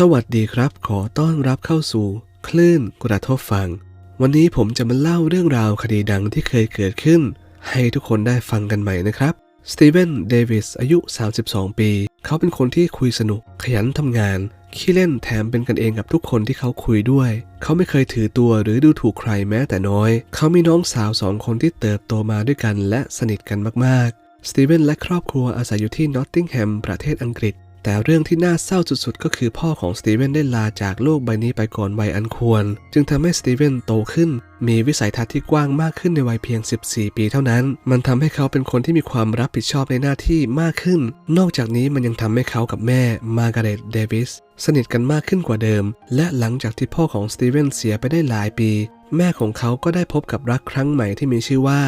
สวัสดีครับ ขอต้อนรับเข้าสู่คลื่นกระทบฟัง วันนี้ผมจะมาเล่าเรื่องราวคดีดังที่เคยเกิดขึ้น ให้ทุกคนได้ฟังกันใหม่นะครับ สตีเวน เดวิส อายุ 32 ปี เขาเป็นคนที่คุยสนุก ขยันทำงาน ขี้เล่นแถมเป็นกันเองกับทุกคนที่เขาคุยด้วย เขาไม่เคยถือตัวหรือดูถูกใครแม้แต่น้อย เขามีน้องสาวสองคนที่เติบโตมาด้วยกันและสนิทกันมากๆ สตีเวนและครอบครัวอาศัยอยู่ที่นอตติงแฮม ประเทศอังกฤษ แต่เรื่องที่น่าเศร้าสุดๆ ก็คือพ่อของสตีเวนได้ลาจากโลกใบนี้ไปก่อนวัยอันควร จึงทำให้สตีเวนโตขึ้น มีวิสัยทัศน์ที่กว้างมากขึ้นในวัยเพียง 14 ปีเท่านั้น มันทำให้เขาเป็นคนที่มีความรับผิดชอบในหน้าที่มากขึ้น นอกจากนี้มันยังทำให้เขากับแม่มาร์กาเร็ตเดวิสสนิทกันมากขึ้นกว่าเดิม และหลังจากที่พ่อของสตีเวนเสียไปได้หลายปี แม่ของเขาก็ได้พบกับรักครั้งใหม่ที่มีชื่อว่า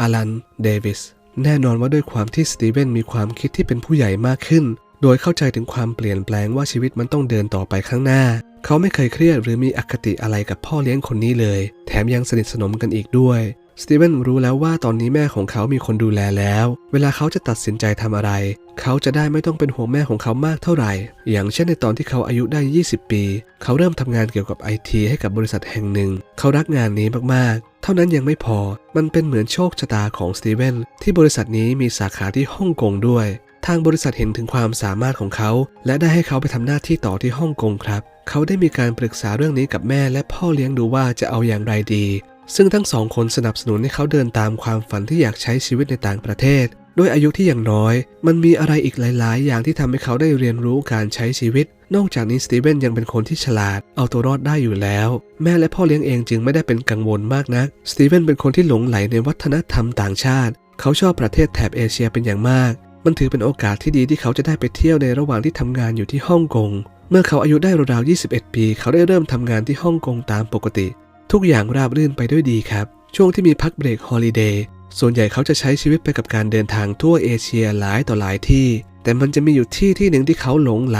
อลันเดวิสแน่นอนว่าด้วยความที่สตีเวนมีความคิดที่เป็นผู้ใหญ่มากขึ้น โดยเข้าใจถึงความเปลี่ยนแปลงว่าชีวิตมันต้องเดินต่อไปข้างหน้า เขาไม่เคยเครียดหรือมีอคติอะไรกับพ่อเลี้ยงคนนี้เลย แถมยังสนิทสนมกันอีกด้วยสตีเวนรู้แล้วว่าตอนนี้แม่ของเขามีคนดูแลแล้ว เวลาเขาจะตัดสินใจทำอะไร เขาจะได้ไม่ต้องเป็นห่วงแม่ของเขามากเท่าไหร่ อย่างเช่นในตอนที่เขาอายุได้ 20 ปี เขาเริ่มทำงานเกี่ยวกับไอทีให้กับบริษัทแห่งหนึ่ง เขารักงานนี้มากๆ เท่านั้นยังไม่พอ มันเป็นเหมือนโชคชะตาของสตีเวนที่บริษัทนี้มีสาขาที่ฮ่องกงด้วย ทางบริษัทเห็นถึงความสามารถของเขา และได้ให้เขาไปทำหน้าที่ต่อที่ฮ่องกงครับ เขาได้มีการปรึกษาเรื่องนี้กับแม่และพ่อเลี้ยงดูว่าจะเอาอย่างไรดี ซึ่งทั้งสองคนสนับสนุนให้เขาเดินตามความฝันที่อยากใช้ชีวิตในต่างประเทศด้วยอายุที่อย่างน้อย มันมีอะไรอีกหลาย ๆ อย่างที่ทำให้เขาได้เรียนรู้การใช้ชีวิต นอกจากนี้สตีเวนยังเป็นคนที่ฉลาด เอาตัวรอดได้อยู่แล้ว แม่และพ่อเลี้ยงเองจึงไม่ได้เป็นกังวลมากนัก สตีเวนเป็นคนที่หลงไหลในวัฒนธรรมต่างชาติ เขาชอบประเทศแถบเอเชียเป็นอย่างมาก มันถือเป็นโอกาสที่ดีที่เขาจะได้ไปเที่ยวในระหว่างที่ทำงานอยู่ที่ฮ่องกง เมื่อเขาอายุได้ราวๆ21 ปี เขาได้เริ่มทำงานที่ฮ่องกงตามปกติ ทุกอย่างราบรื่นไปด้วยดีครับ ช่วงที่มีพักเบรกฮอลิเดย์ ส่วนใหญ่เขาจะใช้ชีวิตไปกับการเดินทางทั่วเอเชียหลายต่อหลายที่ แต่มันจะมีอยู่ที่ที่หนึ่งที่เขาหลงไหล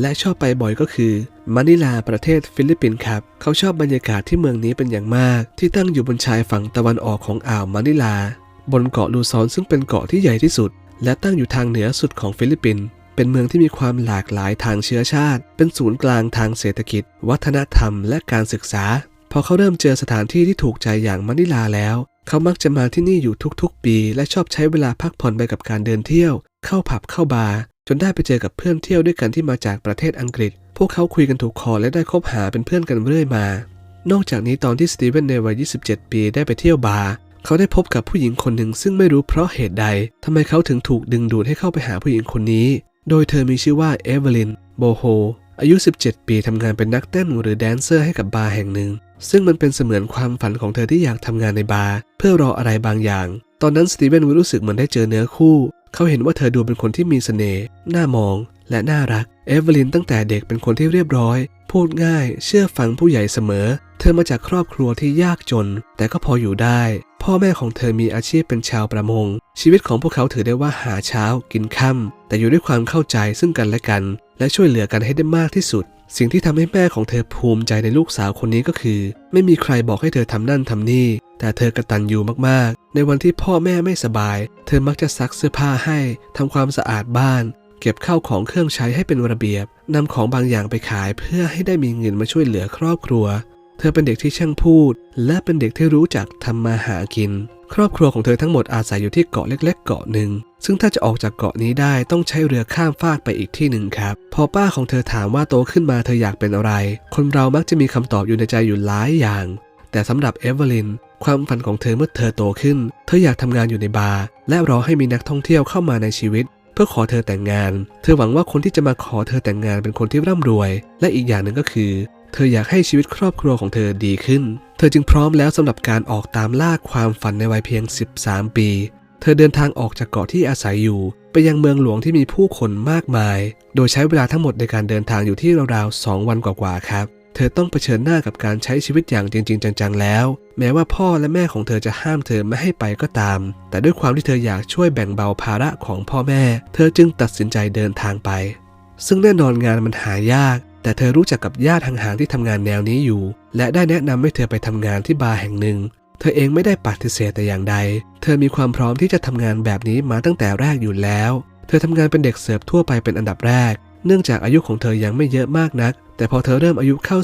และชอบไปบ่อยก็คือมะนิลาประเทศฟิลิปปินส์ครับ เขาชอบบรรยากาศที่เมืองนี้เป็นอย่างมาก ที่ตั้งอยู่บนชายฝั่งตะวันออกของอ่าวมะนิลา บนเกาะลูซอนซึ่งเป็นเกาะที่ใหญ่ที่สุด และตั้งอยู่ทางเหนือสุดของฟิลิปปินส์เป็นเมืองที่มีความหลากหลายทางเชื้อชาติ เป็นศูนย์กลางทางเศรษฐกิจ วัฒนธรรม และการศึกษา พอเขาเริ่มเจอสถานที่ที่ถูกใจอย่างมะนิลาแล้ว เขามักจะมาที่นี่อยู่ทุกๆ ปี และชอบใช้เวลาพักผ่อนไปกับการเดินเที่ยว เข้าผับเข้าบาร์จนได้ไปเจอกับเพื่อนเที่ยวด้วยกันที่มาจากประเทศอังกฤษ พวกเขาคุยกันถูกคอและได้คบหาเป็นเพื่อนกันเรื่อยมา นอกจากนี้ตอนที่สตีเวนในวัย 27 ปีได้ไปเที่ยวบาร์ เขาได้พบกับผู้หญิงคนหนึ่งซึ่งไม่รู้เพราะเหตุใดทำไมเขาถึงถูกดึงดูดให้เข้าไปหาผู้หญิงคนนี้ โดยเธอมีชื่อว่าเอเวลินโบโฮอายุ 17 ปีทำงานเป็นนักเต้นหรือแดนเซอร์ให้กับบาร์แห่งหนึ่ง ซึ่งมันเป็นเสมือนความฝันของเธอที่อยากทำงานในบาร์เพื่อรออะไรบางอย่าง ตอนนั้นสตีเวนรู้สึกเหมือนได้เจอเนื้อคู่ เขาเห็นว่าเธอดูเป็นคนที่มีเสน่ห์น่ามอง และน่ารัก เอเวลินตั้งแต่เด็กเป็นคนที่เรียบร้อย พูดง่าย เชื่อฟังผู้ใหญ่เสมอ เธอมาจากครอบครัวที่ยากจน แต่ก็พออยู่ได้ พ่อแม่ของเธอมีอาชีพเป็นชาวประมง ชีวิตของพวกเขาถือได้ว่าหาเช้ากินค่ำแต่อยู่ด้วยความเข้าใจซึ่งกันและกัน และช่วยเหลือกันให้ได้มากที่สุดสิ่งที่ทำให้แม่ของเธอภูมิใจในลูกสาวคนนี้ก็คือ ไม่มีใครบอกให้เธอทำนั่นทำนี่ แต่เธอกระตันอยู่มากๆ ในวันที่พ่อแม่ไม่สบาย เธอมักจะซักเสื้อผ้าให้ทำความสะอาดบ้าน เก็บข้าวของเครื่องใช้ให้เป็นระเบียบนำของบางอย่างไปขายเพื่อให้ได้มีเงินมาช่วยเหลือครอบครัว เธอเป็นเด็กที่ช่างพูด และเป็นเด็กที่รู้จักทำมาหากิน ครอบครัวของเธอทั้งหมดอาศัยอยู่ที่เกาะเล็ก ๆ เกาะหนึ่ง ซึ่งถ้าจะออกจากเกาะนี้ได้ต้องใช้เรือข้ามฟากไปอีกที่หนึ่งครับ พอป้าของเธอถามว่าโตขึ้นมาเธออยากเป็นอะไร คนเรามักจะมีคำตอบอยู่ในใจอยู่หลายอย่าง แต่สำหรับเอเวอร์ลินความฝันของเธอเมื่อเธอโตขึ้น เธออยากทำงานอยู่ในบาร์และรอให้มีนักท่องเที่ยวเข้ามาในชีวิต เพื่อขอเธอแต่งงาน เธอหวังว่าคนที่จะมาขอเธอแต่งงานเป็นคนที่ร่ำรวย และอีกอย่างหนึ่งก็คือ เธออยากให้ชีวิตครอบครัวของเธอดีขึ้น เธอจึงพร้อมแล้วสำหรับการออกตามล่าความฝันในวัยเพียง 13 ปี เธอเดินทางออกจากเกาะที่อาศัยอยู่ ไปยังเมืองหลวงที่มีผู้คนมากมาย โดยใช้เวลาทั้งหมดในการเดินทางอยู่ที่ราวๆ2วันกว่าๆครับ เธอต้องเผชิญหน้ากับการใช้ชีวิตอย่างจริง ๆ จัง ๆ แล้ว แม้ว่าพ่อและแม่ของเธอจะห้ามเธอไม่ให้ไปก็ตาม แต่ด้วยความที่เธออยากช่วยแบ่งเบาภาระของพ่อแม่ เธอจึงตัดสินใจเดินทางไป ซึ่งแน่นอนงานมันหายาก แต่เธอรู้จักกับญาติห่างๆที่ทำงานแนวนี้อยู่ และได้แนะนำให้เธอไปทำงานที่บาร์แห่งหนึ่ง เธอเองไม่ได้ปฏิเสธแต่อย่างใด เธอมีความพร้อมที่จะทำงานแบบนี้มาตั้งแต่แรกอยู่แล้ว เธอทำงานเป็นเด็กเสิร์ฟทั่วไปเป็นอันดับแรก เนื่องจากอายุของเธอยังไม่เยอะมากนัก แต่พอเธอเริ่มอายุเข้า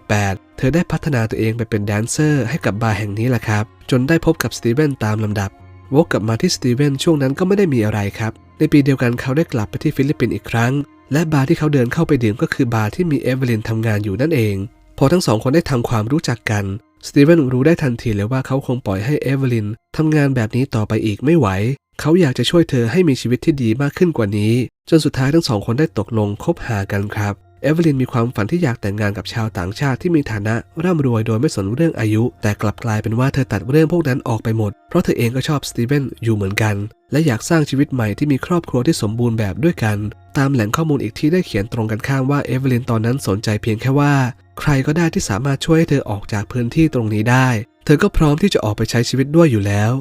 17-18 เธอได้พัฒนาตัวเองไปเป็นแดนเซอร์ให้กับบาร์แห่งนี้แหละครับ จนได้พบกับสตีเวนตามลำดับ วกกลับมาที่สตีเวนช่วงนั้นก็ไม่ได้มีอะไรครับ ในปีเดียวกันเขาได้กลับไปที่ฟิลิปปินส์อีกครั้ง และบาร์ที่เขาเดินเข้าไปดื่มก็คือบาร์ที่มีเอเวลินทำงานอยู่นั่นเอง พอทั้งสองคนได้ทำความรู้จักกัน สตีเวนรู้ได้ทันทีเลยว่าเขาคงปล่อยให้เอเวลินทำงานแบบนี้ต่อไปอีกไม่ไหว เขาอยากจะช่วยเธอให้มีชีวิตที่ดีมากขึ้นกว่านี้ จนสุดท้ายทั้งสองคนได้ตกลงคบหากันครับ เอเวลินมีความฝันที่อยากแต่งงานกับชาวต่างชาติที่มีฐานะร่ำรวยโดยไม่สนเรื่องอายุ แต่กลับกลายเป็นว่าเธอตัดเรื่องพวกนั้นออกไปหมด เพราะเธอเองก็ชอบสตีเวนอยู่เหมือนกัน และอยากสร้างชีวิตใหม่ที่มีครอบครัวที่สมบูรณ์แบบด้วยกัน ตามแหล่งข้อมูลอีกที่ได้เขียนตรงกันข้ามว่าเอเวลินตอนนั้นสนใจเพียงแค่ว่า ใครก็ได้ที่สามารถช่วยให้เธอออกจากพื้นที่ตรงนี้ได้ เธอก็พร้อมที่จะออกไปใช้ชีวิตด้วยอยู่แล้ว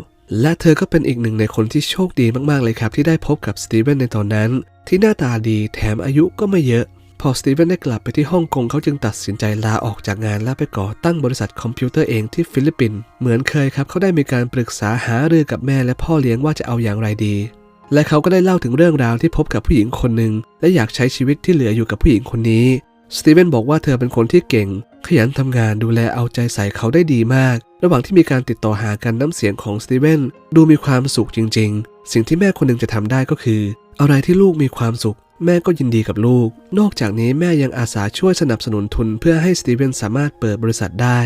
และเธอก็เป็นอีกหนึ่งในคนที่โชคดีมากๆเลยครับ ที่ได้พบกับสตีเวนในตอนนั้น ที่หน้าตาดีแถมอายุก็ไม่เยอะ พอสตีเวนได้กลับไปที่ฮ่องกงเขาจึงตัดสินใจลาออกจากงานและไปก่อตั้งบริษัทคอมพิวเตอร์เองที่ฟิลิปปินส์เหมือนเคยครับเขาได้มีการปรึกษาหารือกับแม่และพ่อเลี้ยงว่าจะเอาอย่างไรดี และเขาก็ได้เล่าถึงเรื่องราวที่พบกับผู้หญิงคนหนึ่งและอยากใช้ชีวิตที่เหลืออยู่กับผู้หญิงคนนี้สตีเวนบอกว่าเธอเป็นคนที่เก่ง ขยันทำงานดูแลเอาใจใส่เขาได้ดีมาก ระหว่างที่มีการติดต่อหากันน้ำเสียงของสตีเวนดูมีความสุขจริง ๆ สิ่งที่แม่คนหนึ่งจะทำได้ก็คือ อะไรที่ลูกมีความสุข แม่ก็ยินดีกับลูก นอกจากนี้แม่ยังอาสาช่วยสนับสนุนทุนเพื่อให้สตีเวนสามารถเปิดบริษัทได้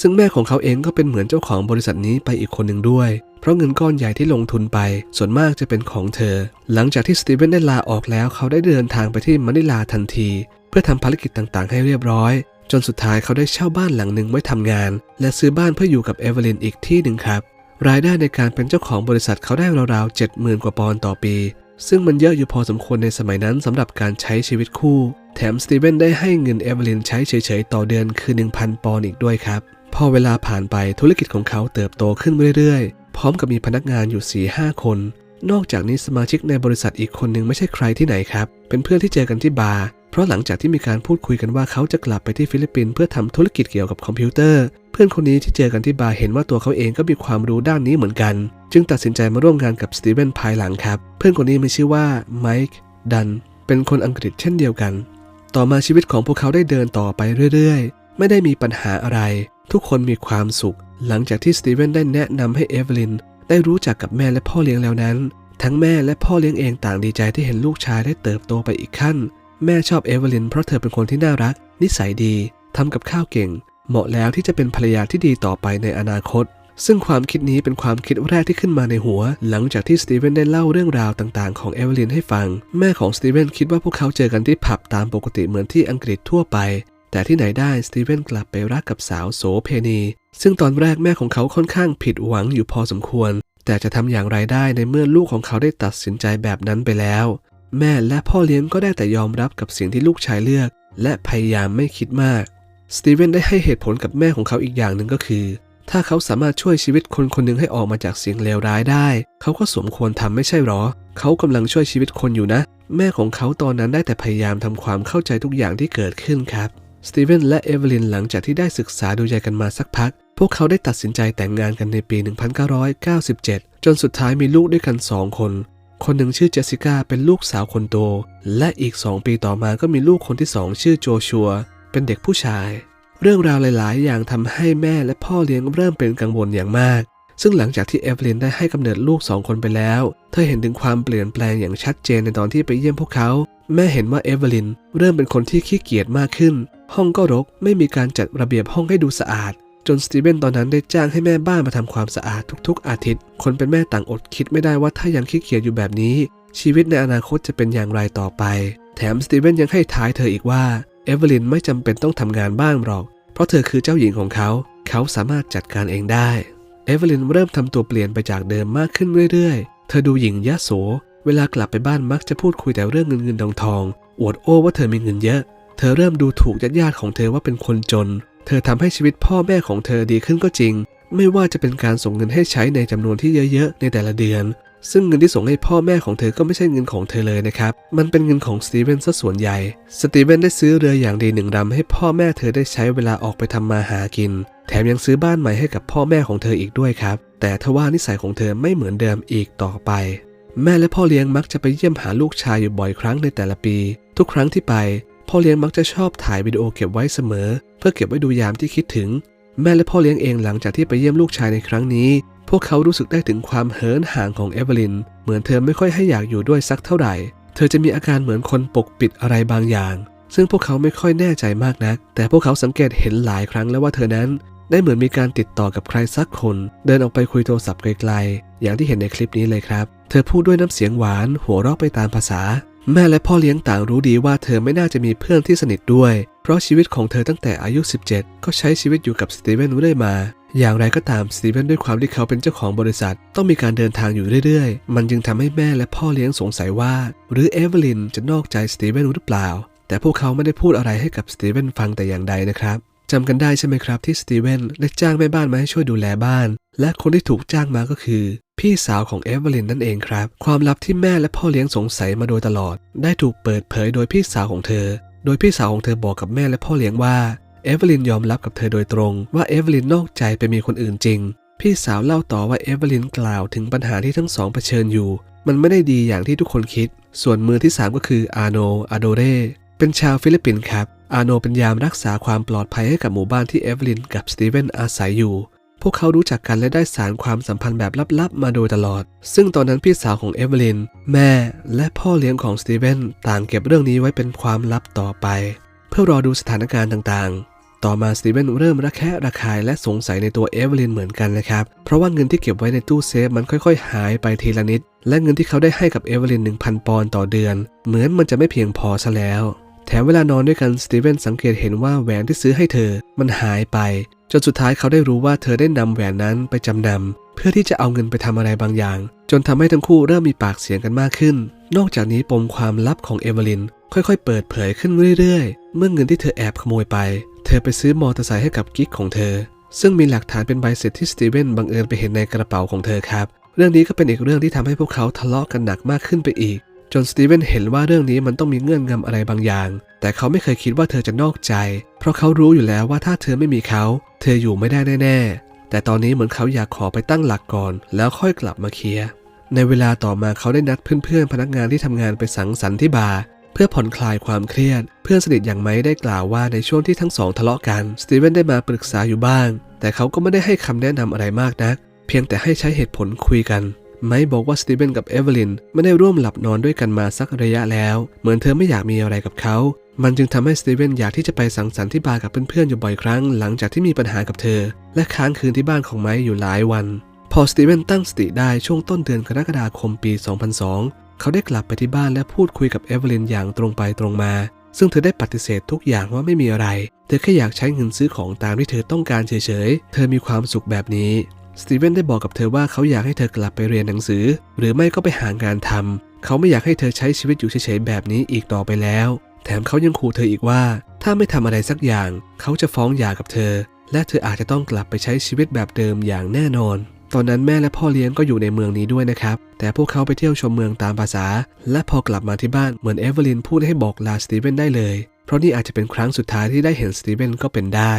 ซึ่งแม่ของเขาเองก็เป็นเหมือนเจ้าของบริษัทนี้ไปอีกคนหนึ่งด้วย เพราะเงินก้อนใหญ่ที่ลงทุนไป ส่วนมากจะเป็นของเธอ หลังจากที่สตีเวนได้ลาออกแล้วเขาได้เดินทางไปที่มะนิลาทันที เพื่อทำภารกิจต่างๆ ให้เรียบร้อย จนสุดท้ายเขาได้เช่าบ้านหลังหนึ่งไว้ทำงาน และซื้อบ้านเพื่ออยู่กับเอเวลินอีกที่หนึ่งครับรายได้ในการเป็นเจ้าของบริษัทเขาได้ราวๆ70,000 กว่าปอนด์ต่อปี ซึ่งมันเยอะอยู่พอสมควรในสมัยนั้นสำหรับการใช้ชีวิตคู่ แถมสตีเวนได้ให้เงินเอเวลินใช้เฉยๆ ต่อเดือนคือ 1,000 ปอนด์อีกด้วยครับ พอเวลาผ่านไปธุรกิจของเขาเติบโตขึ้นเรื่อยๆ พร้อมกับมีพนักงานอยู่ 4-5 คน นอกจากนี้สมาชิกในบริษัทอีกคนหนึ่งไม่ใช่ใครที่ไหนครับ เป็นเพื่อนที่เจอกันที่บาร์ ราะหลังจากที่มีการพูดคุยกันว่าเขาจะกลับไปที่ฟิลิปปินส์เพื่อทำธุรกิจเกี่ยวกับคอมพิวเตอร์ เพื่อนคนนี้ที่เจอกันที่บาร์เห็นว่าตัวเขาเองก็มีความรู้ด้านนี้เหมือนกัน จึงตัดสินใจมาร่วมงานกับสตีเวนภายหลังครับ เพื่อนคนนี้มีชื่อว่าไมค์ดันเป็นคนอังกฤษเช่นเดียวกัน ต่อมาชีวิตของพวกเขาได้เดินต่อไปเรื่อยๆ ไม่ได้มีปัญหาอะไร ทุกคนมีความสุข หลังจากที่สตีเวนได้แนะนำให้เอเวลินได้รู้จักกับแม่และพ่อเลี้ยงแล้วนั้น ทั้งแม่และพ่อเลี้ยงเองต่างดีใจที่เห็นลูกชายได้เติบโตไปอีกขั้น แม่ชอบเอเวลินเพราะเธอเป็นคนที่น่ารัก นิสัยดี ทำกับข้าวเก่ง เหมาะแล้วที่จะเป็นภรรยาที่ดีต่อไปในอนาคต ซึ่งความคิดนี้เป็นความคิดแรกที่ขึ้นมาในหัว หลังจากที่สตีเวนได้เล่าเรื่องราวต่างๆของเอเวลินให้ฟัง แม่ของสตีเวนคิดว่าพวกเขาเจอกันที่ผับตามปกติเหมือนที่อังกฤษทั่วไป แต่ที่ไหนได้สตีเวนกลับไปรักกับสาวโสเพณี ซึ่งตอนแรกแม่ของเขาค่อนข้างผิดหวังอยู่พอสมควร แต่จะทำอย่างไรได้ในเมื่อลูกของเขาได้ตัดสินใจแบบนั้นไปแล้ว แม่และพ่อเลี้ยงก็ได้แต่ยอมรับกับสิ่งที่ลูกชายเลือก และพยายามไม่คิดมาก สตีเวนได้ให้เหตุผลกับแม่ของเขาอีกอย่างหนึ่งก็คือ ถ้าเขาสามารถช่วยชีวิตคนคนหนึ่งให้ออกมาจากสิ่งเลวร้ายได้ เขาก็สมควรทำไม่ใช่หรอ เขากำลังช่วยชีวิตคนอยู่นะ แม่ของเขาตอนนั้นได้แต่พยายามทำความเข้าใจทุกอย่างที่เกิดขึ้นครับ สตีเวนและเอเวลินหลังจากที่ได้ศึกษาดูใจกันมาสักพัก พวกเขาได้ตัดสินใจแต่งงานกันในปี 1997 จนสุดท้ายมีลูกด้วยกันสองคน คนหนึ่งชื่อเจสสิก้าเป็นลูกสาวคนโต และอีก2ปีต่อมาก็มีลูกคนที่สองชื่อโจชัว เป็นเด็กผู้ชาย เรื่องราวหลาย ๆ อย่างทำให้แม่และพ่อเลี้ยงเริ่มเป็นกังวลอย่างมาก ซึ่งหลังจากที่เอเวลินได้ให้กำเนิดลูกสองคนไปแล้ว เธอเห็นถึงความเปลี่ยนแปลงอย่างชัดเจนในตอนที่ไปเยี่ยมพวกเขา แม่เห็นว่าเอเวลินเริ่มเป็นคนที่ขี้เกียจมากขึ้น ห้องก็รกไม่มีการจัดระเบียบห้องให้ดูสะอาด จนสตีเวนตอนนั้นได้จ้างให้แม่บ้านมาทำความสะอาดทุกๆ อาทิตย์ คนเป็นแม่ต่างอดคิดไม่ได้ว่าถ้ายังขี้เกียจอยู่แบบนี้ ชีวิตในอนาคตจะเป็นอย่างไรต่อไป แถมสตีเวนยังให้ท้ายเธออีกว่าเอเวลินไม่จำเป็นต้องทำงานบ้านหรอก เพราะเธอคือเจ้าหญิงของเขา เขาสามารถจัดการเองได้ เอเวลินเริ่มทำตัวเปลี่ยนไปจากเดิมมากขึ้นเรื่อยๆ เธอดูหญิงยะโส เวลากลับไปบ้านมักจะพูดคุยแต่เรื่องเงินเงินทองทอง อวดโอ้ว่าเธอมีเงินเยอะ เธอเริ่มดูถูกญาติๆของเธอว่าเป็นคนจน เธอทำให้ชีวิตพ่อแม่ของเธอดีขึ้นก็จริง ไม่ว่าจะเป็นการส่งเงินให้ใช้ในจำนวนที่เยอะๆ ในแต่ละเดือน ซึ่งเงินที่ส่งให้พ่อแม่ของเธอก็ไม่ใช่เงินของเธอเลยนะครับ มันเป็นเงินของสตีเวนซะส่วนใหญ่ สตีเวนได้ซื้อเรืออย่างดีหนึ่งลำให้พ่อแม่เธอได้ใช้เวลาออกไปทำมาหากิน แถมยังซื้อบ้านใหม่ให้กับพ่อแม่ของเธออีกด้วยครับ แต่ทว่านิสัยของเธอไม่เหมือนเดิมอีกต่อไป แม่และพ่อเลี้ยงมักจะไปเยี่ยมหาลูกชายอยู่บ่อยครั้งในแต่ละปี ทุกครั้งที่ไป พ่อเลี้ยงมักจะชอบถ่ายวิดีโอเก็บไว้เสมอ เพื่อเก็บไว้ดูยามที่คิดถึง แม่และพ่อเลี้ยงเองหลังจากที่ไปเยี่ยมลูกชายในครั้งนี้ พวกเขารู้สึกได้ถึงความเหินห่างของเอเวลิน เหมือนเธอไม่ค่อยให้อยากอยู่ด้วยสักเท่าไหร่ เธอจะมีอาการเหมือนคนปกปิดอะไรบางอย่าง ซึ่งพวกเขาไม่ค่อยแน่ใจมากนัก แต่พวกเขาสังเกตเห็นหลายครั้งแล้วว่าเธอนั้น ได้เหมือนมีการติดต่อกับใครสักคน เดินออกไปคุยโทรศัพท์ไกลๆอย่างที่เห็นในคลิปนี้เลยครับ เธอพูดด้วยน้ำเสียงหวาน หัวเราะไปตามภาษา แม่และพ่อเลี้ยงต่างรู้ดีว่าเธอไม่น่าจะมีเพื่อนที่สนิทด้วย เพราะชีวิตของเธอตั้งแต่อายุ 17 ก็ใช้ชีวิตอยู่กับสตีเวนเรื่อยมา อย่างไรก็ตามสตีเวนด้วยความที่เขาเป็นเจ้าของบริษัท ต้องมีการเดินทางอยู่เรื่อยๆ มันจึงทำให้แม่และพ่อเลี้ยงสงสัยว่า หรือเอเวลินจะนอกใจสตีเวนหรือเปล่า แต่พวกเขาไม่ได้พูดอะไรให้กับสตีเวนฟังแต่อย่างใดนะครับจำกันได้ใช่ไหมครับที่สตีเวนได้จ้างแม่บ้านมาให้ช่วยดูแลบ้าน และคนที่ถูกจ้างมาก็คือ พี่สาวของเอเวลินนั่นเองครับ ความลับที่แม่และพ่อเลี้ยงสงสัยมาโดยตลอด ได้ถูกเปิดเผยโดยพี่สาวของเธอ โดยพี่สาวของเธอบอกกับแม่และพ่อเลี้ยงว่าเอเวลินยอมรับกับเธอโดยตรง ว่าเอเวลินนอกใจไปมีคนอื่นจริง พี่สาวเล่าต่อว่าเอเวลินกล่าวถึงปัญหาที่ทั้งสองเผชิญอยู่ มันไม่ได้ดีอย่างที่ทุกคนคิด ส่วนมือที่สามก็คืออาโนอาโดเรเป็นชาวฟิลิปปินส์ครับอาโนเป็นยามรักษาความปลอดภัยให้กับหมู่บ้านที่เอเวลินกับสตีเวนอาศัยอยู่ พวกเขารู้จักกันและได้สารความสัมพันธ์แบบลับๆ มาโดยตลอด ซึ่งตอนนั้นพี่สาวของเอเวลิน แม่และพ่อเลี้ยงของสตีเวนต่างเก็บเรื่องนี้ไว้เป็นความลับต่อไป เพื่อรอดูสถานการณ์ต่างๆ ต่อมาสตีเวนเริ่มระแคะระคายและสงสัยในตัวเอเวลินเหมือนกันนะครับ เพราะว่าเงินที่เก็บไว้ในตู้เซฟมันค่อยๆ หายไปทีละนิด และเงินที่เขาได้ให้กับเอเวลิน1,000 ปอนด์ต่อเดือน เหมือนมันจะไม่เพียงพอซะแล้ว แถมเวลานอนด้วยกันสตีเวนสังเกตเห็นว่าแหวนที่ซื้อให้เธอมันหายไป จนสุดท้ายเขาได้รู้ว่าเธอได้นำแหวนนั้นไปจำนำเพื่อที่จะเอาเงินไปทำอะไรบางอย่าง จนทำให้ทั้งคู่เริ่มมีปากเสียงกันมากขึ้น นอกจากนี้ปมความลับของเอเวลินค่อยๆ เปิดเผยขึ้นเรื่อยๆ เมื่อเงินที่เธอแอบขโมยไป เธอไปซื้อมอเตอร์ไซค์ให้กับกิ๊กของเธอ ซึ่งมีหลักฐานเป็นใบเสร็จที่สตีเวนบังเอิญไปเห็นในกระเป๋าของเธอครับ เรื่องนี้ก็เป็นอีกเรื่องที่ทำให้พวกเขาทะเลาะกันหนักมากขึ้นไปอีก นสตีเวนเห็นว่าเรื่องนี้มันต้องมีเงื่อนงำอะไรบางอย่าง แต่เขาไม่เคยคิดว่าเธอจะนอกใจ เพราะเขารู้อยู่แล้วว่าถ้าเธอไม่มีเขา เธออยู่ไม่ได้แน่ๆ แต่ตอนนี้เหมือนเขาอยากขอไปตั้งหลักก่อน แล้วค่อยกลับมาเคลียร์ ในเวลาต่อมาเขาได้นัดเพื่อนๆพนักงานที่ทำงานไปสังสรรค์ที่บาร์เพื่อผ่อนคลายความเครียด เพื่อนสนิทอย่างไม้ได้กล่าวว่าในช่วงที่ทั้งสองทะเลาะกัน สตีเวนได้มาปรึกษาอยู่บ้าง แต่เขาก็ไม่ได้ให้คำแนะนำอะไรมากนัก เพียงแต่ให้ใช้เหตุผลคุยกัน ไมค์บอกว่าสตีเวนกับเอเวลินไม่ได้ร่วมหลับนอนด้วยกันมาสักระยะแล้ว เหมือนเธอไม่อยากมีอะไรกับเขา มันจึงทำให้สตีเวนอยากที่จะไปสังสรรค์ที่บาร์กับเพื่อนๆอยู่บ่อยครั้ง หลังจากที่มีปัญหากับเธอ และค้างคืนที่บ้านของไมค์อยู่หลายวัน พอสตีเวนตั้งสติได้ช่วงต้นเดือนกรกฎาคมปี 2002 เขาได้กลับไปที่บ้านและพูดคุยกับเอเวลินอย่างตรงไปตรงมา ซึ่งเธอได้ปฏิเสธทุกอย่างว่าไม่มีอะไร เธอแค่อยากใช้เงินซื้อของตามที่เธอต้องการเฉยๆ เธอมีความสุขแบบนี้ สตีเวนได้บอกกับเธอว่าเขาอยากให้เธอกลับไปเรียนหนังสือ หรือไม่ก็ไปหางานทำเขาไม่อยากให้เธอใช้ชีวิตอยู่เฉยๆแบบนี้อีกต่อไปแล้ว แถมเขายังขู่เธออีกว่า ถ้าไม่ทำอะไรสักอย่าง เขาจะฟ้องหย่ากับเธอ และเธออาจจะต้องกลับไปใช้ชีวิตแบบเดิมอย่างแน่นอน ตอนนั้นแม่และพ่อเลี้ยงก็อยู่ในเมืองนี้ด้วยนะครับ แต่พวกเขาไปเที่ยวชมเมืองตามภาษา และพอกลับมาที่บ้านเหมือนเอเวอร์ลินพูดให้บอกลาสตีเวนได้เลย เพราะนี่อาจจะเป็นครั้งสุดท้ายที่ได้เห็นสตีเวนก็เป็นได้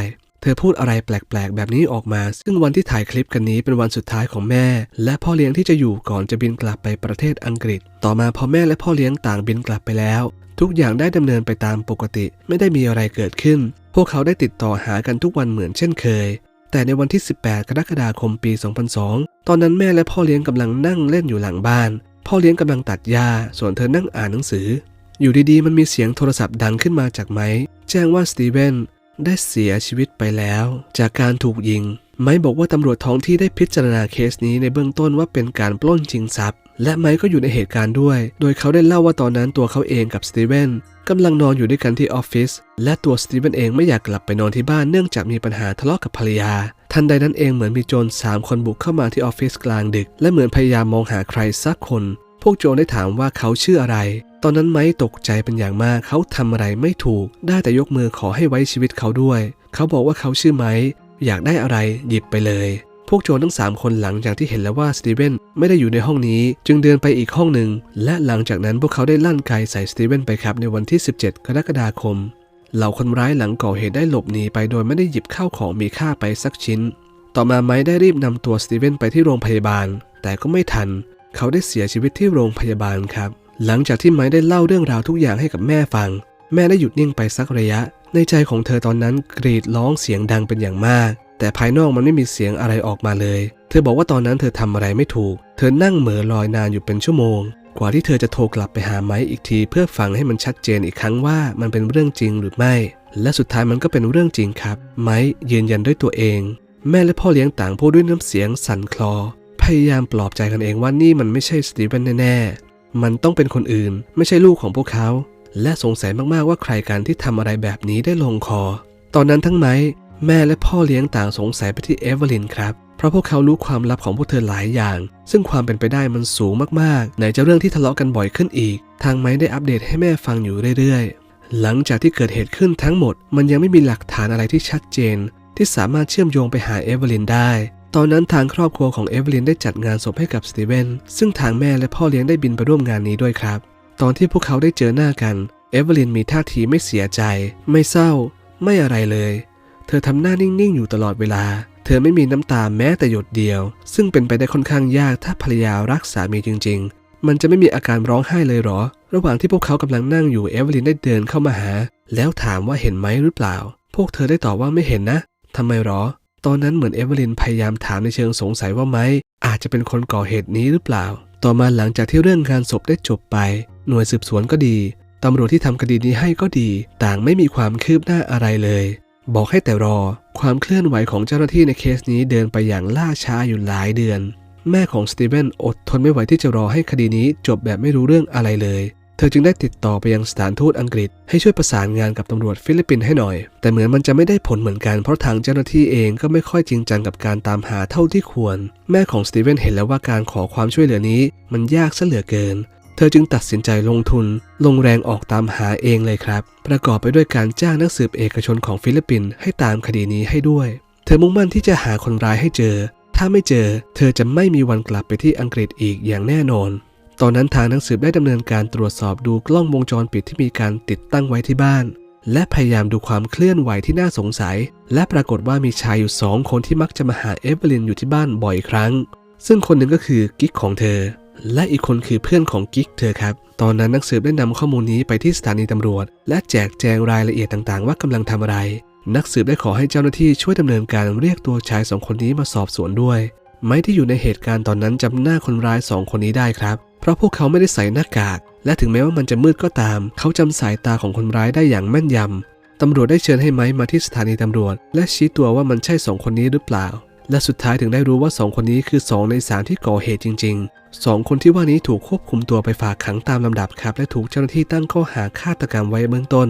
ธอพูดอะไรแปลก ๆ แบบนี้ออกมา ซึ่งวันที่ถ่ายคลิปกันนี้เป็นวันสุดท้ายของแม่ และพ่อเลี้ยงที่จะอยู่ก่อนจะบินกลับไปประเทศอังกฤษ ต่อมาพอแม่และพ่อเลี้ยงต่างบินกลับไปแล้ว ทุกอย่างได้ดำเนินไปตามปกติ ไม่ได้มีอะไรเกิดขึ้น พวกเขาได้ติดต่อหากันทุกวันเหมือนเช่นเคย แต่ในวันที่ 18 กรกฎาคมปี 2002 ตอนนั้นแม่และพ่อเลี้ยงกำลังนั่งเล่นอยู่หลังบ้าน พ่อเลี้ยงกำลังตัดหญ้าส่วนเธอนั่งอ่านหนังสือ อยู่ดีๆ มันมีเสียงโทรศัพท์ดังขึ้นมาจากไม้แจ้งว่าสตีเวน ได้เสียชีวิตไปแล้ว จากการถูกยิง ไม้บอกว่าตำรวจท้องที่ได้พิจารณาเคสนี้ในเบื้องต้นว่าเป็นการปล้นชิงทรัพย์ และไม้ก็อยู่ในเหตุการณ์ด้วย โดยเขาได้เล่าว่าตอนนั้นตัวเขาเองกับสตีเวนกำลังนอนอยู่ด้วยกันที่ออฟฟิศและตัวสตีเวนเองไม่อยากกลับไปนอนที่บ้านเนื่องจากมีปัญหาทะเลาะกับภรรยาทันใดนั้นเองเหมือนมีโจรสามคนบุกเข้ามาที่ออฟฟิศกลางดึก และเหมือนพยายามมองหาใครสักคน พวกโจรได้ถามว่าเขาชื่ออะไร ตอนนั้นไม้ตกใจเป็นอย่างมากเขาทำอะไรไม่ถูก ได้แต่ยกมือขอให้ไว้ชีวิตเขาด้วย เขาบอกว่าเขาชื่อไม้อยากได้อะไรหยิบไปเลย พวกโจรทั้ง 3 คนหลังจากที่เห็นแล้วว่าสตีเวนไม่ได้อยู่ในห้องนี้ จึงเดินไปอีกห้องหนึ่ง และหลังจากนั้นพวกเขาได้ลั่นไกใส่สตีเวนไปครับในวันที่ 17 กรกฎาคม เหล่าคนร้ายหลังก่อเหตุได้หลบหนีไปโดยไม่ได้หยิบข้าวของมีค่าไปสักชิ้น ต่อมาไม้ได้รีบนำตัวสตีเวนไปที่โรงพยาบาล แต่ก็ไม่ทัน เขาได้เสียชีวิตที่โรงพยาบาลครับ หลังจากที่ไม้ได้เล่าเรื่องราวทุกอย่างให้กับแม่ฟัง แม่ได้หยุดนิ่งไปสักระยะ ในใจของเธอตอนนั้นกรีดร้องเสียงดังเป็นอย่างมาก แต่ภายนอกมันไม่มีเสียงอะไรออกมาเลย เธอบอกว่าตอนนั้นเธอทำอะไรไม่ถูก เธอนั่งเหม่อลอยนานอยู่เป็นชั่วโมง กว่าที่เธอจะโทรกลับไปหาไม้อีกที เพื่อฟังให้มันชัดเจนอีกครั้งว่ามันเป็นเรื่องจริงหรือไม่ และสุดท้ายมันก็เป็นเรื่องจริงครับ ไม้ยืนยันด้วยตัวเอง แม่และพ่อเลี้ยงต่างพูดด้วยน้ำเสียงสั่นคลอ พยายามปลอบใจกันเองว่านี่มันไม่ใช่สตีเวนแน่ๆ มันต้องเป็นคนอื่น ไม่ใช่ลูกของพวกเขา และสงสัยมากๆว่าใครกันที่ทำอะไรแบบนี้ได้ลงคอ ตอนนั้นทั้งไม้แม่และพ่อเลี้ยงต่างสงสัยไปที่เอเวอร์ลินครับเพราะพวกเขารู้ความลับของพวกเธอหลายอย่าง ซึ่งความเป็นไปได้มันสูงมากๆไหนจะเรื่องที่ทะเลาะกันบ่อยขึ้นอีก ทางไม้ได้อัปเดตให้แม่ฟังอยู่เรื่อยๆ หลังจากที่เกิดเหตุขึ้นทั้งหมด มันยังไม่มีหลักฐานอะไรที่ชัดเจน ที่สามารถเชื่อมโยงไปหาเอเวอร์ลินได้ ตอนนั้นทางครอบครัวของเอเวลินได้จัดงานศพให้กับสตีเวนซึ่งทางแม่และพ่อเลี้ยงได้บินไปร่วมงานนี้ด้วยครับ ตอนที่พวกเขาได้เจอหน้ากัน เอเวลินมีท่าทีไม่เสียใจ ไม่เศร้า ไม่อะไรเลย เธอทำหน้านิ่งๆอยู่ตลอดเวลา เธอไม่มีน้ำตาแม้แต่หยดเดียว ซึ่งเป็นไปได้ค่อนข้างยากถ้าภรรยารักสามีจริง ๆ มันจะไม่มีอาการร้องไห้เลยหรอ ระหว่างที่พวกเขากำลังนั่งอยู่เอเวลินได้เดินเข้ามาหา แล้วถามว่าเห็นไหมหรือเปล่า พวกเธอได้ตอบว่าไม่เห็นนะทำไมหรอ ตอนนั้นเหมือนเอเวอร์ลินพยายามถามในเชิงสงสัยว่าไม้อาจจะเป็นคนก่อเหตุนี้หรือเปล่า ต่อมาหลังจากที่เรื่องงานศพได้จบไป หน่วยสืบสวนก็ดีตำรวจที่ทำคดีนี้ให้ก็ดี ต่างไม่มีความคืบหน้าอะไรเลย บอกให้แต่รอ ความเคลื่อนไหวของเจ้าหน้าที่ในเคสนี้เดินไปอย่างล่าช้าอยู่หลายเดือน แม่ของสตีเวนอดทนไม่ไหวที่จะรอให้คดีนี้จบแบบไม่รู้เรื่องอะไรเลย เธอจึงได้ติดต่อไปยังสถานทูตอังกฤษ ให้ช่วยประสานงานกับตำรวจฟิลิปปินส์ให้หน่อย แต่เหมือนมันจะไม่ได้ผลเหมือนกันเพราะทางเจ้าหน้าที่เองก็ไม่ค่อยจริงจังกับการตามหาเท่าที่ควร แม่ของสตีเวนเห็นแล้วว่าการขอความช่วยเหลือนี้ มันยากซะเหลือเกิน เธอจึงตัดสินใจลงทุน ลงแรงออกตามหาเองเลยครับ ประกอบไปด้วยการจ้างนักสืบเอกชนของฟิลิปปินส์ให้ตามคดีนี้ให้ด้วย เธอมุ่งมั่นที่จะหาคนร้ายให้เจอ ถ้าไม่เจอ เธอจะไม่มีวันกลับไปที่อังกฤษอีกอย่างแน่นอน ตอนนั้นทางนักสืบได้ดำเนินการตรวจสอบดูกล้องวงจรปิดที่มีการติดตั้งไว้ที่บ้าน และพยายามดูความเคลื่อนไหวที่น่าสงสัย และปรากฏว่ามีชายอยู่สองคนที่มักจะมาหาเอเวอร์ลินอยู่ที่บ้านบ่อยครั้ง ซึ่งคนหนึ่งก็คือกิ๊กของเธอ และอีกคนคือเพื่อนของกิ๊กเธอครับ ตอนนั้นนักสืบได้นำข้อมูลนี้ไปที่สถานีตำรวจ และแจกแจงรายละเอียดต่างๆ ว่ากำลังทำอะไร นักสืบได้ขอให้เจ้าหน้าที่ช่วยดำเนินการเรียกตัวชายสองคนนี้มาสอบสวนด้วย ไม้ที่อยู่ในเหตุการณ์ตอนนั้นจำหน้าคนร้ายสองคนนี้ได้ครับ เพราะพวกเขาไม่ได้ใส่หน้ากาก และถึงแม้ว่ามันจะมืดก็ตาม เขาจำสายตาของคนร้ายได้อย่างแม่นยำตำรวจได้เชิญให้ไม้มาที่สถานีตำรวจ และชี้ตัวว่ามันใช่สองคนนี้หรือเปล่า และสุดท้ายถึงได้รู้ว่าสองคนนี้คือสองในสามที่ก่อเหตุจริงๆสองคนที่ว่านี้ถูกควบคุมตัวไปฝากขังตามลำดับครับ และถูกเจ้าหน้าที่ตั้งข้อหาฆาตกรรมไว้เบื้องต้น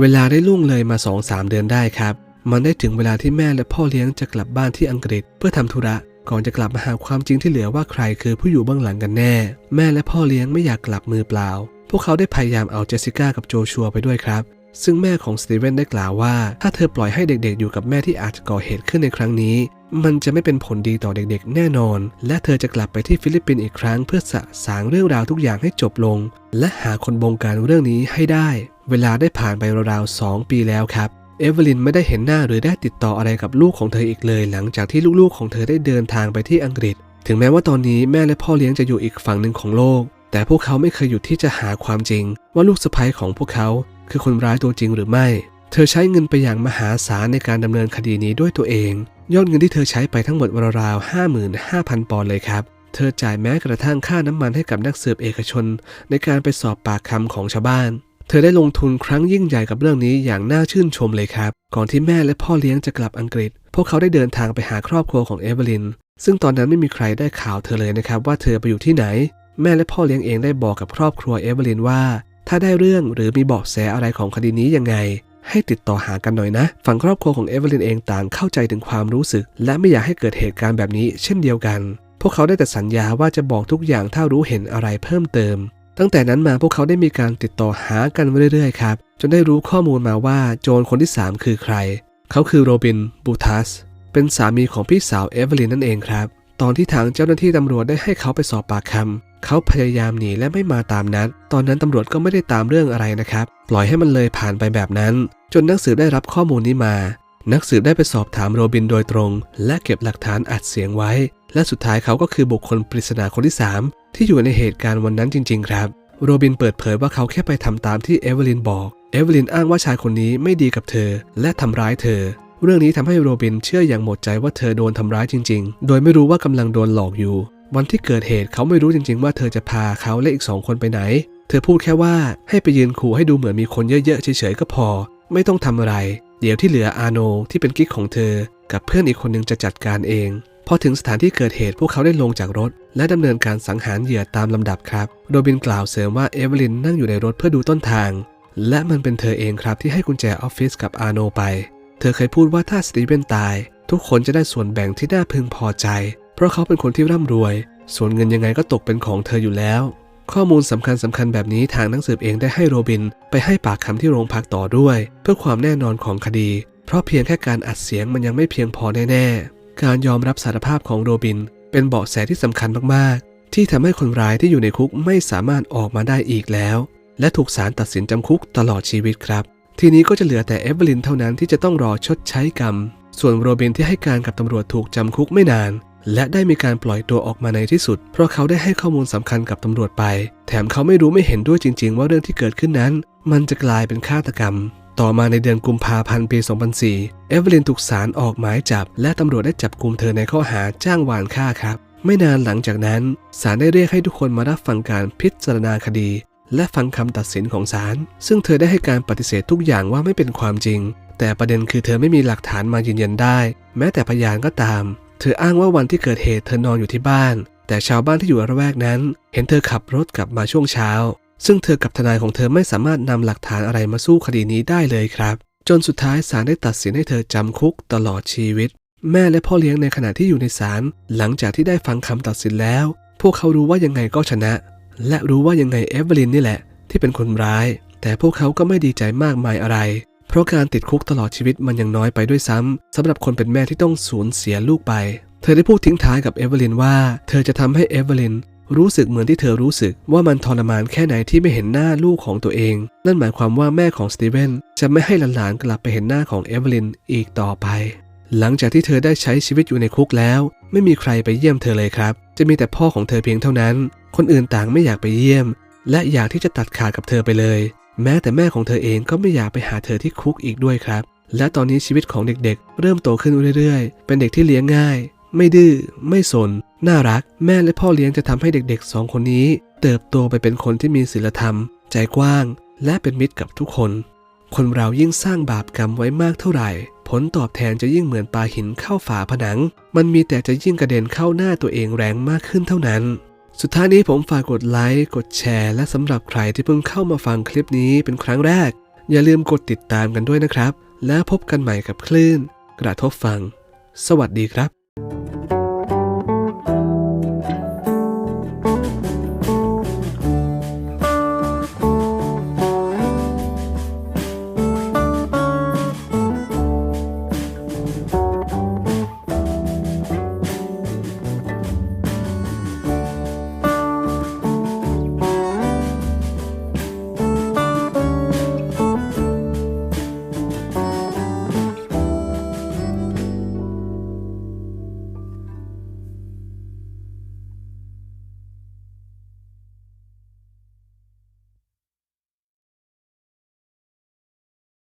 เวลาได้ล่วงเลยมา2องสามเดือนได้ครับ มันได้ถึงเวลาที่แม่และพ่อเลี้ยงจะกลับบ้านที่อังกฤษ เพื่อทำธุระ ก่อนจะกลับมาหาความจริงที่เหลือว่าใครคือผู้อยู่เบื้องหลังกันแน่ แม่และพ่อเลี้ยงไม่อยากกลับมือเปล่า พวกเขาได้พยายามเอาเจสสิก้ากับโจชัวไปด้วยครับ ซึ่งแม่ของสตีเวนได้กล่าวว่า ถ้าเธอปล่อยให้เด็กๆอยู่กับแม่ที่อาจจะก่อเหตุขึ้นในครั้งนี้ มันจะไม่เป็นผลดีต่อเด็กๆ แน่นอน และเธอจะกลับไปที่ฟิลิปปินส์อีกครั้งเพื่อสะสางเรื่องราวทุกอย่างให้จบลง และหาคนบงการเรื่องนี้ให้ได้ เวลาได้ผ่านไปราวๆ2ปีแล้วครับ เอเวลินไม่ได้เห็นหน้าหรือได้ติดต่ออะไรกับลูกของเธออีกเลย หลังจากที่ลูกๆของเธอได้เดินทางไปที่อังกฤษ ถึงแม้ว่าตอนนี้แม่และพ่อเลี้ยงจะอยู่อีกฝั่งหนึ่งของโลก แต่พวกเขาไม่เคยหยุดที่จะหาความจริง ว่าลูกสะใภ้ของพวกเขา คือคนร้ายตัวจริงหรือไม่ เธอใช้เงินไปอย่างมหาศาลในการดำเนินคดีนี้ด้วยตัวเอง ยอดเงินที่เธอใช้ไปทั้งหมดราวๆ55,000 ปอนด์เลยครับเธอจ่ายแม้กระทั่งค่าน้ำมันให้กับนักสืบเอกชน ในการไปสอบปากคำของชาวบ้าน เธอได้ลงทุนครั้งยิ่งใหญ่กับเรื่องนี้อย่างน่าชื่นชมเลยครับ ก่อนที่แม่และพ่อเลี้ยงจะกลับอังกฤษ พวกเขาได้เดินทางไปหาครอบครัวของเอเวอร์ลิน ซึ่งตอนนั้นไม่มีใครได้ข่าวเธอเลยนะครับว่าเธอไปอยู่ที่ไหน แม่และพ่อเลี้ยงเองได้บอกกับครอบครัวเอเวอร์ลินว่า ถ้าได้เรื่องหรือมีเบาะแสอะไรของคดีนี้ยังไง ให้ติดต่อหากันหน่อยนะ ฝั่งครอบครัวของเอเวอร์ลินเองต่างเข้าใจถึงความรู้สึก และไม่อยากให้เกิดเหตุการณ์แบบนี้ เช่นเดียวกัน พวกเขาได้แต่สัญญาว่าจะบอกทุกอย่างถ้ารู้เห็นอะไรเพิ่มเติม ตั้งแต่นั้นมาพวกเขาได้มีการติดต่อหากันเรื่อยๆครับ จนได้รู้ข้อมูลมาว่าโจรคนที่ 3 คือใคร เขาคือโรบินบูทัส เป็นสามีของพี่สาวเอเวอร์ลินนั่นเองครับ ตอนที่ทางเจ้าหน้าที่ตำรวจได้ให้เขาไปสอบปากคำเขาพยายามหนีและไม่มาตามนัด ตอนนั้นตำรวจก็ไม่ได้ตามเรื่องอะไรนะครับ ปล่อยให้มันเลยผ่านไปแบบนั้น จนนักสืบได้รับข้อมูลนี้มา นักสืบได้ไปสอบถามโรบินโดยตรง และเก็บหลักฐานอัดเสียงไว้ และสุดท้ายเขาก็คือบุคคลปริศนาคนที่ 3 ที่อยู่ในเหตุการณ์วันนั้นจริง ๆ ครับ โรบินเปิดเผยว่าเขาแค่ไปทำตามที่เอเวอร์ลินบอก เอเวลินอ้างว่าชายคนนี้ไม่ดีกับเธอ และทำร้ายเธอ เรื่องนี้ทำให้โรบินเชื่ออย่างหมดใจว่าเธอโดนทำร้ายจริง ๆ โดยไม่รู้ว่ากำลังโดนหลอกอยู่ วันที่เกิดเหตุเขาไม่รู้จริง ๆ ว่าเธอจะพาเขาและอีกสองคนไปไหน เธอพูดแค่ว่าให้ไปยืนขู่ให้ดูเหมือนมีคนเยอะๆเฉยๆก็พอ ไม่ต้องทำอะไร เดี๋ยวที่เหลืออาโนที่เป็นกิ๊กของเธอ กับเพื่อนอีกคนหนึ่งจะจัดการเอง พอถึงสถานที่เกิดเหตุพวกเขาได้ลงจากรถ และดำเนินการสังหารเหยื่อตามลำดับครับ โดบินกล่าวเสริมว่าเอเวลินนั่งอยู่ในรถเพื่อดูต้นทาง และมันเป็นเธอเองครับที่ให้กุญแจออฟฟิศกับอาโนไป เธอเคยพูดว่าถ้าสตีเวนตาย ทุกคนจะได้ส่วนแบ่งที่น่าพึงพอใจ เพราะเขาเป็นคนที่ร่ำรวย ส่วนเงินยังไงก็ตกเป็นของเธออยู่แล้ว ข้อมูลสำคัญสำคัญแบบนี้ทางนักสืบเองได้ให้โรบิน ไปให้ปากคำที่โรงพักต่อด้วย เพื่อความแน่นอนของคดี เพราะเพียงแค่การอัดเสียงมันยังไม่เพียงพอแน่ๆ การยอมรับสารภาพของโรบิน เป็นเบาะแสที่สำคัญมากๆ ที่ทำให้คนร้ายที่อยู่ในคุกไม่สามารถออกมาได้อีกแล้ว และถูกศาลตัดสินจำคุกตลอดชีวิตครับ ทีนี้ก็จะเหลือแต่เอเวลินเท่านั้นที่จะต้องรอชดใช้กรรม ส่วนโรบินที่ให้การกับตำรวจถูกจำคุกไม่นาน และได้มีการปล่อยตัวออกมาในที่สุด เพราะเขาได้ให้ข้อมูลสำคัญกับตำรวจไป แถมเขาไม่รู้ไม่เห็นด้วยจริง ๆ ว่าเรื่องที่เกิดขึ้นนั้น มันจะกลายเป็นฆาตกรรม ต่อมาในเดือนกุมภาพันธ์ปี 2004 เอเวลินถูกศาลออกหมายจับ และตำรวจได้จับกุมเธอในข้อหาจ้างวานฆ่าครับ ไม่นานหลังจากนั้นศาลได้เรียกให้ทุกคนมารับฟังการพิจารณาคดี และฟังคำตัดสินของศาลซึ่งเธอได้ให้การปฏิเสธทุกอย่างว่าไม่เป็นความจริง แต่ประเด็นคือเธอไม่มีหลักฐานมายืนยันได้ แม้แต่พยานก็ตาม เธออ้างว่าวันที่เกิดเหตุเธอนอนอยู่ที่บ้าน แต่ชาวบ้านที่อยู่ระแวกนั้น เห็นเธอขับรถกลับมาช่วงเช้า ซึ่งเธอกับทนายของเธอไม่สามารถนำหลักฐานอะไรมาสู้คดีนี้ได้เลยครับ จนสุดท้ายศาลได้ตัดสินให้เธอจำคุกตลอดชีวิต แม่และพ่อเลี้ยงในขณะที่อยู่ในศาลหลังจากที่ได้ฟังคำตัดสินแล้ว พวกเขารู้ว่ายังไงก็ชนะ และรู้ว่ายังไงเอเวลินนี่แหละ ที่เป็นคนร้าย แต่พวกเขาก็ไม่ดีใจมากมายอะไร เพราะการติดคุกตลอดชีวิตมันยังน้อยไปด้วยซ้ำสำหรับคนเป็นแม่ที่ต้องสูญเสียลูกไป เธอได้พูดทิ้งท้ายกับเอเวอร์ลินว่า เธอจะทำให้เอเวอร์ลินรู้สึกเหมือนที่เธอรู้สึกว่ามันทรมานแค่ไหนที่ไม่เห็นหน้าลูกของตัวเอง นั่นหมายความว่าแม่ของสตีเวนจะไม่ให้หลานๆกลับไปเห็นหน้าของเอเวอร์ลินอีกต่อไป หลังจากที่เธอได้ใช้ชีวิตอยู่ในคุกแล้ว ไม่มีใครไปเยี่ยมเธอเลยครับ จะมีแต่พ่อของเธอเพียงเท่านั้น คนอื่นต่างไม่อยากไปเยี่ยม และอยากที่จะตัดขาดกับเธอไปเลย แม้แต่แม่ของเธอเองก็ไม่อยากไปหาเธอที่คุกอีกด้วยครับ และตอนนี้ชีวิตของเด็กๆ เริ่มโตขึ้นเรื่อยๆ เป็นเด็กที่เลี้ยงง่าย ไม่ดื้อ ไม่สน น่ารัก แม่และพ่อเลี้ยงจะทำให้เด็กๆสองคนนี้ เติบโตไปเป็นคนที่มีศีลธรรม ใจกว้าง และเป็นมิตรกับทุกคน คนเรายิ่งสร้างบาปกรรมไว้มากเท่าไหร่ ผลตอบแทนจะยิ่งเหมือนปลาหินเข้าฝาผนัง มันมีแต่จะยิ่งกระเด็นเข้าหน้าตัวเองแรงมากขึ้นเท่านั้น สุดท้ายนี้ผมฝากกดไลค์ กดแชร์ และสำหรับใครที่เพิ่งเข้ามาฟังคลิปนี้เป็นครั้งแรก อย่าลืมกดติดตามกันด้วยนะครับ แล้วพบกันใหม่กับคลื่น กระทบฟัง สวัสดีครับ